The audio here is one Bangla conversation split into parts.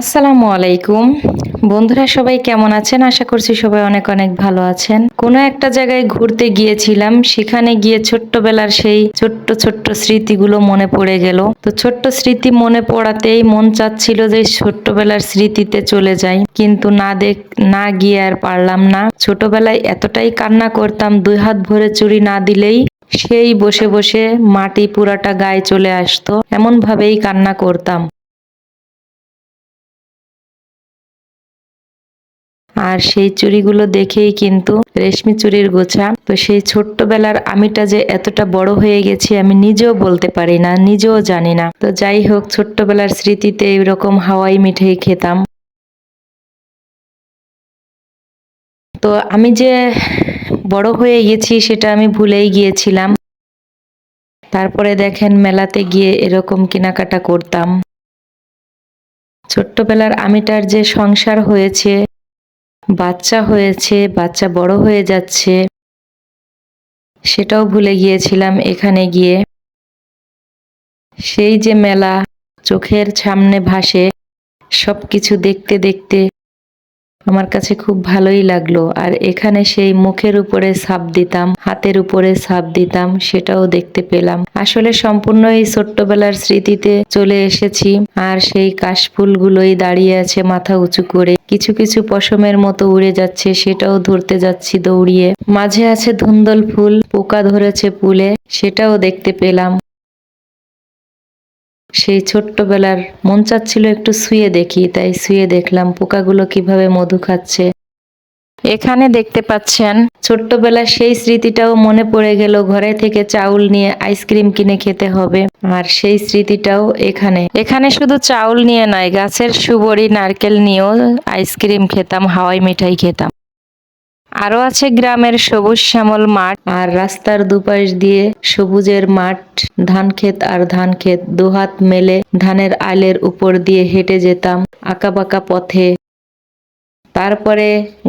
আসসালামু আলাইকুম। বন্ধুরা সবাই কেমন আছেন? আশা করছি সবাই অনেক অনেক ভালো আছেন। কোনো একটা জায়গায় ঘুরতে গিয়েছিলাম, সেখানে গিয়ে ছোট্টবেলার সেই ছোট্ট ছোট্ট স্মৃতিগুলো মনে পড়ে গেল। তো ছোট্ট স্মৃতি মনে পড়াতেই মন চাচ্ছিল যে ছোট্টবেলার স্মৃতিতে চলে যাই। কিন্তু না দেখ, না গিয়ে আর পারলাম না। ছোটবেলায় এতটাই কান্না করতাম, দুই হাত ভরে চুরি না দিলেই সেই বসে বসে মাটি পুরাটা গায়ে চলে আসতো। এমন ভাবেই কান্না করতাম। আর সেই চুড়িগুলো দেখেই কিন্তু রেশমি চুরির গোছা। তো সেই ছোট্টবেলার আমিটা যে এতটা বড় হয়ে গেছি আমি নিজেও বলতে পারি না, নিজেও জানি না। তো যাই হোক, ছোট্টবেলার স্মৃতিতে এরকম হাওয়াই মিঠাই খেতাম। তো আমি যে বড় হয়ে গেছি সেটা আমি ভুলেই গিয়েছিলাম। তারপরে দেখেন মেলাতে গিয়ে এরকম কেনাকাটা করতাম। ছোট্টবেলার আমিটার যে সংসার হয়েছে বাচ্চা হয়েছে, বাচ্চা বড় হয়ে যাচ্ছে। সেটাও ভুলে গিয়েছিলাম এখানে গিয়ে। সেই যে মেলা, চোখের সামনে ভাসে সব কিছু দেখতে দেখতে আমার কাছে খুব ভালোই লাগল। আর এখানে সেই মুখের উপরে সাপ দিতাম। হাতের উপরে ছাপ দিতাম, সেটাও দেখতে পেলাম। আসলে সম্পূর্ণ এই ছোট্টবেলার স্মৃতিতে চলে এসেছি, আর সেই কাশফুলগুলোই দাঁড়িয়ে আছে মাথা উঁচু করে। কিছু কিছু পশমের মতো উড়ে যাচ্ছে, সেটাও ধরতে যাচ্ছি দৌড়িয়ে। মাঝে আছে ধুন্দল ফুল, পোকা ধরেছে পুলে, সেটাও দেখতে পেলাম। সেই ছোট্টবেলার, মন চাচ্ছিল একটু শুয়ে দেখি, তাই শুয়ে দেখলাম পোকাগুলো কীভাবে মধু খাচ্ছে। এখানে দেখতে পাচ্ছেন, ছোট্টবেলার সেই স্মৃতিটাও মনে পড়ে গেল ঘরে থেকে চাউল নিয়ে আইসক্রিম কিনে খেতে হবে। আর সেই স্মৃতিটাও এখানে। এখানে শুধু চাউল নিয়ে নয়, গাছের সুবড়ি নারকেল নিয়েও আইসক্রিম খেতাম, হাওয়াই মিঠাই খেতাম। আরও আছে গ্রামের সবুজ শ্যামল মাঠ আর রাস্তার দুপাশ দিয়ে সবুজের মাঠ। ধান ক্ষেত আর ধান ক্ষেত, দুহাত মেলে ধানের আলের উপর দিয়ে হেঁটে যেতাম, আঁকাবাঁকা পথে। তারপরে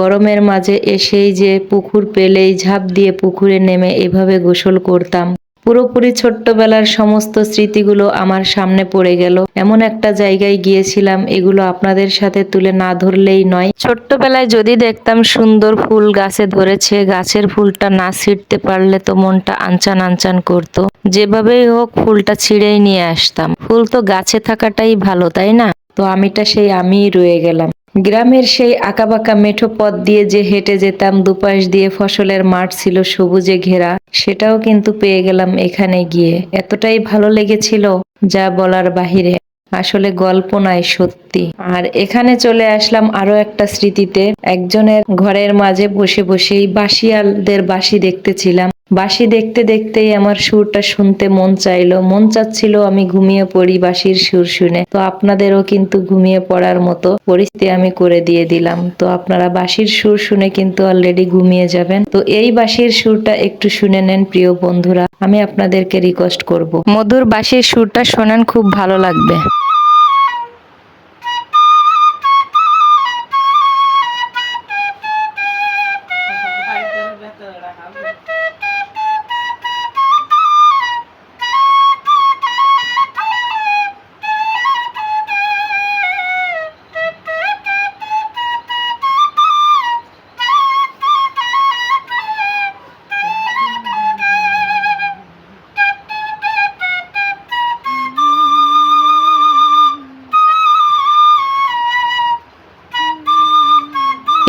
গরমের মাঝে এসেই যে পুকুর পেলেই ঝাঁপ দিয়ে পুকুরে নেমে এভাবে গোসল করতাম। পুরোপুরি ছোট্টবেলার সমস্ত স্মৃতিগুলো আমার সামনে পড়ে গেল। এমন একটা জায়গায় গিয়েছিলাম, এগুলো আপনাদের সাথে তুলে না ধরলেই নয়। ছোট্টবেলায় যদি দেখতাম সুন্দর ফুল গাছে ধরেছে, গাছের ফুলটা না ছিঁড়তে পারলে তো মনটা আনচান আনচান করতো। যেভাবেই হোক, ফুলটা ছিঁড়েই নিয়ে আসতাম। ফুল তো গাছে থাকাটাই ভালো, তাই না? তো আমিটা সেই আমিই রয়ে গেলাম। গ্রামের সেই আঁকাবাঁকা মেঠো পথ দিয়ে যে হেঁটে যেতাম, দুপাশ দিয়ে ফসলের মাঠ ছিল সবুজে ঘেরা, সেটাও কিন্তু পেয়ে গেলাম এখানে গিয়ে। এতটাই ভালো লেগেছিল যা বলার বাহিরে। আসলে গল্প নয়, সত্যি। আর এখানে চলে আসলাম আরও একটা স্মৃতিতে। একজনের ঘরের মাঝে বসে বসেই বাসিয়ালদের বাসি দেখতেছিলাম। বাসি দেখতে দেখতেই আমার সুরটা শুনতে মন চাইলো। মন চাচ্ছিল আমি ঘুমিয়ে পড়ি বাসির সুর শুনে। তো আপনাদেরও কিন্তু ঘুমিয়ে পড়ার মতো পরিস্থিতি আমি করে দিয়ে দিলাম। তো আপনারা বাসির সুর শুনে কিন্তু অলরেডি ঘুমিয়ে যাবেন। তো এই বাসির সুরটা একটু শুনে নেন প্রিয় বন্ধুরা। আমি আপনাদেরকে রিকোয়েস্ট করব। মধুর বাসির সুরটা শোনেন, খুব ভালো লাগবে।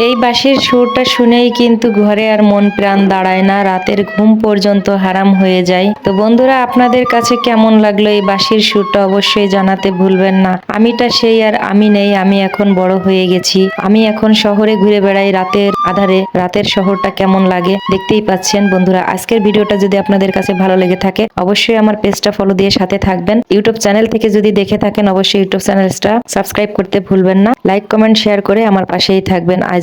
এই বাঁশির সুরটা শুনেই কিন্তু ঘরে আর মন প্রাণ দাঁড়ায় না, রাতের ঘুম পর্যন্ত হারাম হয়ে যায়। তো বন্ধুরা, আপনাদের কাছে কেমন লাগল এই বাঁশির সুরটা অবশ্যই জানাতে ভুলবেন না। আমিটা সেই আর আমি নেই, আমি এখন বড় হয়ে গেছি। আমি এখন শহরে ঘুরে বেড়াই, রাতের আধারে। রাতের শহরটা কেমন লাগে দেখতেই পাচ্ছেন বন্ধুরা। আজকের ভিডিওটা যদি আপনাদের কাছে ভালো লেগে থাকে, অবশ্যই আমার পেজটা ফলো দিয়ে সাথে থাকবেন। ইউটিউব চ্যানেল থেকে যদি দেখে থাকেন, অবশ্যই ইউটিউব চ্যানেলটা সাবস্ক্রাইব করতে ভুলবেন না। লাইক কমেন্ট শেয়ার করে আমার পাশেই থাকবেন। আজ